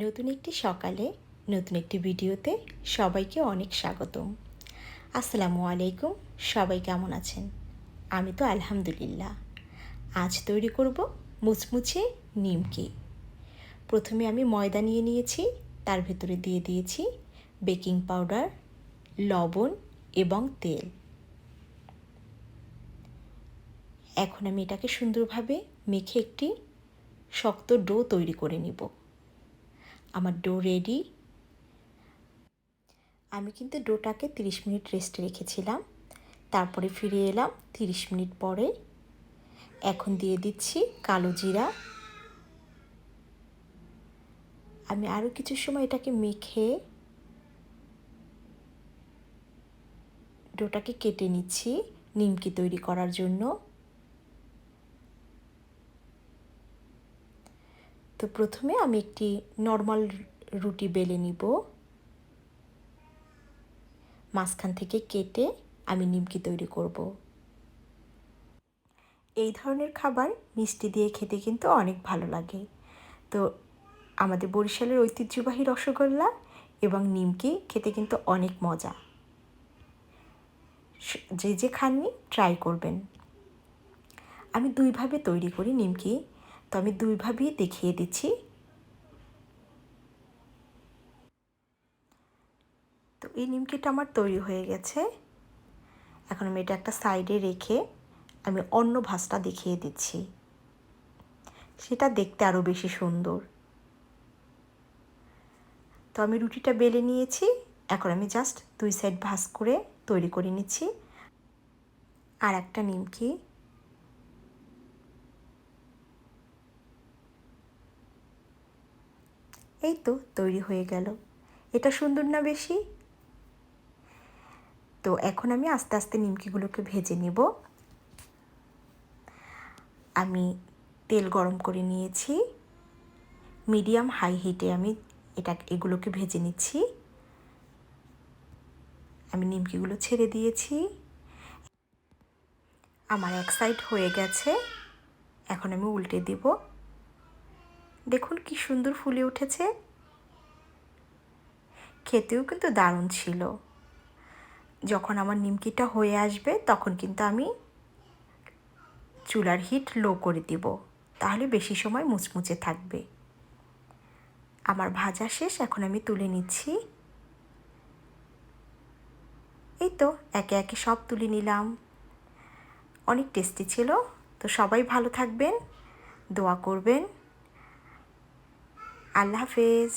নতুন একটি সকালে, নতুন একটি ভিডিওতে সবাইকে অনেক স্বাগতম। আসসালামু আলাইকুম, সবাই কেমন আছেন? আমি তো আলহামদুলিল্লাহ। আজ তৈরি করব মুচমুচে নিমকি। প্রথমে আমি ময়দা নিয়ে নিয়েছি, তার ভেতরে দিয়ে দিয়েছি বেকিং পাউডার, লবণ এবং তেল। এখন আমি এটাকে সুন্দরভাবে মেখে একটি শক্ত ডো তৈরি করে নিব। আমার ডো রেডি আমি কিন্তু ডোটাকে 30 মিনিট রেস্টে রেখেছিলাম। তারপরে ফিরে এলাম 30 মিনিট পরে। এখন দিয়ে দিচ্ছি কালো জিরা। আমি আরও কিছু সময় এটাকে মেখে ডোটাকে কেটে নিচ্ছি, নিমকি তৈরি করার জন্য। তো প্রথমে আমি একটি নর্মাল রুটি বেলে নিব। মাঝখান থেকে কেটে আমি নিমকি তৈরি করব। এই ধরনের খাবার মিষ্টি দিয়ে খেতে কিন্তু অনেক ভালো লাগে। তো আমাদের বরিশালের ঐতিহ্যবাহী রসগোল্লা এবং নিমকি খেতে কিন্তু অনেক মজা। যে যে খাননি ট্রাই করবেন। আমি দুইভাবে তৈরি করি নিমকি। তো আমি দুইভাবেই দেখিয়ে দিচ্ছি। তো এই নিমকিটা আমার তৈরি হয়ে গেছে। এখন আমি এটা একটা সাইডে রেখে আমি অন্য ভাজটা দেখিয়ে দিচ্ছি। সেটা দেখতে আরও বেশি সুন্দর। তো আমি রুটিটা বেলে নিয়েছি। এখন আমি জাস্ট দুই সাইড ভাজ করে তৈরি করে নিচ্ছি। আর একটা নিমকি। এই তো তৈরি হয়ে গেল। এটা সুন্দর না বেশি? তো এখন আমি আস্তে আস্তে নিমকিগুলোকে ভেজে নেব। আমি তেল গরম করে নিয়েছি। মিডিয়াম হাই হিটে আমি এটা, এগুলোকে ভেজে নিচ্ছি। আমি নিমকিগুলো ছেড়ে দিয়েছি। আমার এক সাইড হয়ে গেছে। এখন আমি উল্টে দিব। দেখুন কি সুন্দর ফুলে উঠেছে। খেতেও কিন্তু দারুণ ছিল। যখন আমার নিমকিটা হয়ে আসবে, তখন কিন্তু আমি চুলার হিট লো করে দিব। তাহলে বেশি সময় মুচমুচে থাকবে। আমার ভাজা শেষ, এখন আমি তুলে নিচ্ছি। এই তো, একে একে সব তুলে নিলাম। অনেক টেস্টি ছিল। তো সবাই ভালো থাকবেন, দোয়া করবেন। আল্লাহ হাফেজ